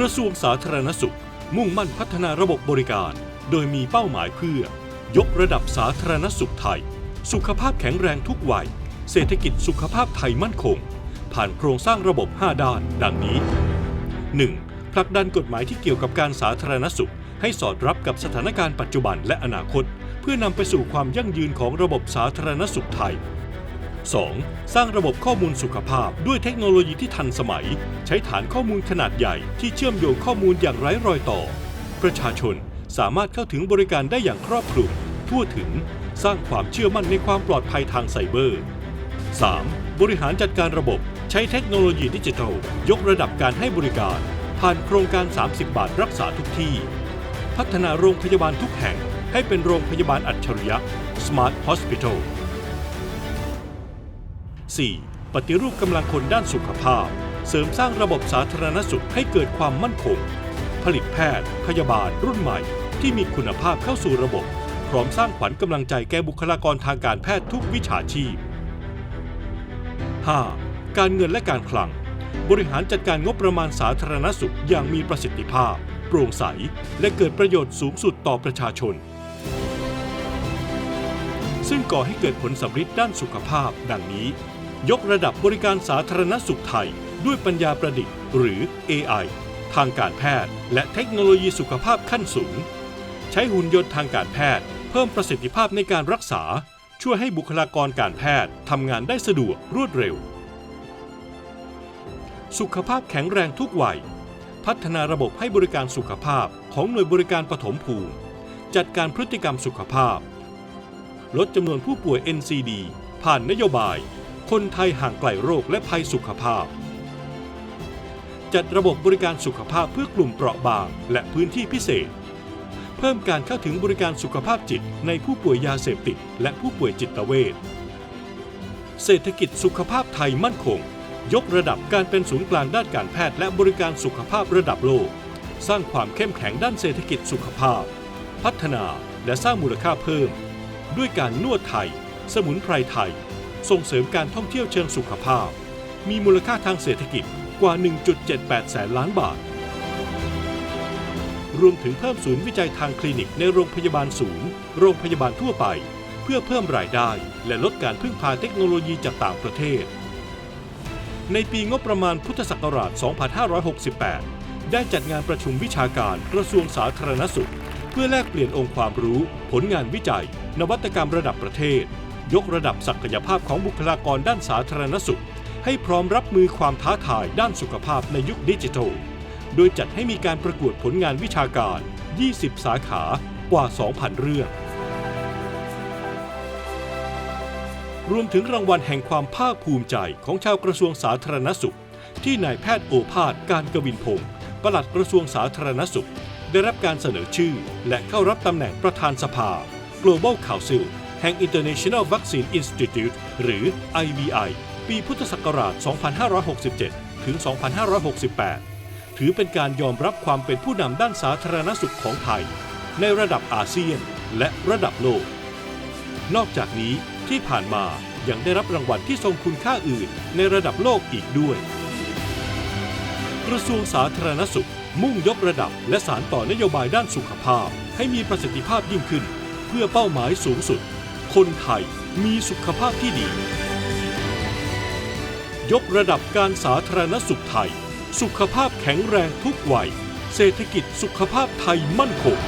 กระทรวงสาธารณสุข มุ่งมั่นพัฒนาระบบบริการ โดยมีเป้าหมายเพื่อ ยกระดับสาธารณสุขไทย สุขภาพแข็งแรงทุกวัย เศรษฐกิจสุขภาพไทยมั่นคง ผ่านโครงสร้างระบบ 5 ด้าน ดังนี้ 1. ผลักดันกฎหมายที่เกี่ยวกับการสาธารณสุข ให้สอดรับกับสถานการณ์ปัจจุบันและอนาคต เพื่อนำไปสู่ความยั่งยืนของระบบสาธารณสุขไทย 2. สร้างระบบข้อมูลสุขภาพด้วยเทคโนโลยีที่ทันสมัย ใช้ฐานข้อมูลขนาดใหญ่ที่เชื่อมโยงข้อมูลอย่างไร้รอยต่อ ประชาชนสามารถเข้าถึงบริการได้อย่างครอบคลุมทั่วถึงสร้างความเชื่อมั่นในความปลอดภัยทางไซเบอร์ 3. บริหารจัดการระบบใช้เทคโนโลยีดิจิทัล ยกระดับการให้บริการ ผ่านโครงการ 30 บาทรักษาทุกที่ พัฒนาโรงพยาบาลทุกแห่งให้เป็นโรงพยาบาลอัจฉริยะ Smart Hospital 4. ปฏิรูปกำลังคนด้านสุขภาพ เสริมสร้างระบบสาธารณสุขให้เกิดความมั่นคง ผลิตแพทย์ พยาบาล รุ่นใหม่ ที่มีคุณภาพเข้าสู่ระบบ พร้อมสร้างขวัญกำลังใจแก่บุคลากรทางการแพทย์ทุกวิชาชีพ 5. การเงินและการคลัง บริหารจัดการงบประมาณสาธารณสุขอย่างมีประสิทธิภาพ โปร่งใส และเกิดประโยชน์สูงสุดต่อประชาชน ซึ่งก่อให้เกิดผลสำฤทธิ์ด้านสุขภาพ ดังนี้ ยกระดับบริการสาธารณสุขไทย ด้วยปัญญาประดิษฐ์ หรือ AI ทางการแพทย์ และเทคโนโลยีสุขภาพขั้นสูง ใช้หุ่นยนต์ทางการแพทย์ เพิ่มประสิทธิภาพในการรักษา ช่วยให้บุคลากรการแพทย์ทำงานได้สะดวกรวดเร็ว สุขภาพแข็งแรงทุกวัย พัฒนาระบบให้บริการสุขภาพของหน่วยบริการปฐมภูมิ จัดการพฤติกรรมสุขภาพ ลดจำนวนผู้ป่วย NCD ผ่านนโยบาย คนไทยห่างไกลโรคและภัยสุขภาพ จัดระบบบริการสุขภาพเพื่อกลุ่มเปราะบางและพื้นที่พิเศษ เพิ่มการเข้าถึงบริการสุขภาพจิตในผู้ป่วยยาเสพติด และผู้ป่วยจิตเวชเศรษฐกิจสุขภาพไทยมั่นคง ยกระดับการเป็นศูนย์กลางด้านการแพทย์และบริการสุขภาพระดับโลก สร้างความเข้มแข็งด้านเศรษฐกิจสุขภาพ พัฒนาและสร้างมูลค่าเพิ่ม ด้วยการนวดไทย สมุนไพรไทย ส่งเสริมการท่องเที่ยวเชิงสุขภาพ มีมูลค่าทางเศรษฐกิจกว่า 1.78 แสนล้านบาท รวมถึงเพิ่มศูนย์วิจัยทางคลินิกในโรงพยาบาลศูนย์ โรงพยาบาลทั่วไป เพื่อเพิ่มรายได้ และลดการพึ่งพาเทคโนโลยีจากต่างประเทศ ในปีงบประมาณพุทธศักราช 2568 ได้จัดงานประชุมวิชาการกระทรวงสาธารณสุข เพื่อแลกเปลี่ยนองค์ความรู้ ผลงานวิจัย นวัตกรรมระดับประเทศ ยกระดับศักยภาพของบุคลากรด้านสาธารณสุข ให้พร้อมรับมือความท้าทายด้านสุขภาพในยุคดิจิทัล โดยจัดให้มีการประกวดผลงานวิชาการ 20 สาขากว่า 2,000 เรื่อง รวมถึงรางวัลแห่งความภาคภูมิใจของชาวกระทรวงสาธารณสุข ที่นายแพทย์โอภาสการกวินพงศ์ปลัดกระทรวงสาธารณสุข ได้รับการเสนอชื่อ และเข้ารับตำแหน่งประธานสภา Global Council แห่ง International Vaccine Institute หรือ IVI ปีพุทธศักราช 2567 ถึง 2568 ถือเป็นการยอมรับความเป็นผู้นำด้านสาธารณสุขของไทย ในระดับอาเซียนและระดับโลก นอกจากนี้ที่ผ่านมายังได้รับรางวัลที่ทรงคุณค่าอื่นในระดับโลกอีกด้วย กระทรวงสาธารณสุข มุ่งยกระดับและสารต่อนโยบายด้านสุขภาพ ให้มีประสิทธิภาพยิ่งขึ้น เพื่อเป้าหมายสูงสุด คนไทยมีสุขภาพที่ดี ยกระดับการสาธารณสุขไทย สุขภาพแข็งแรงทุกวัย เศรษฐกิจสุขภาพไทยมั่นคง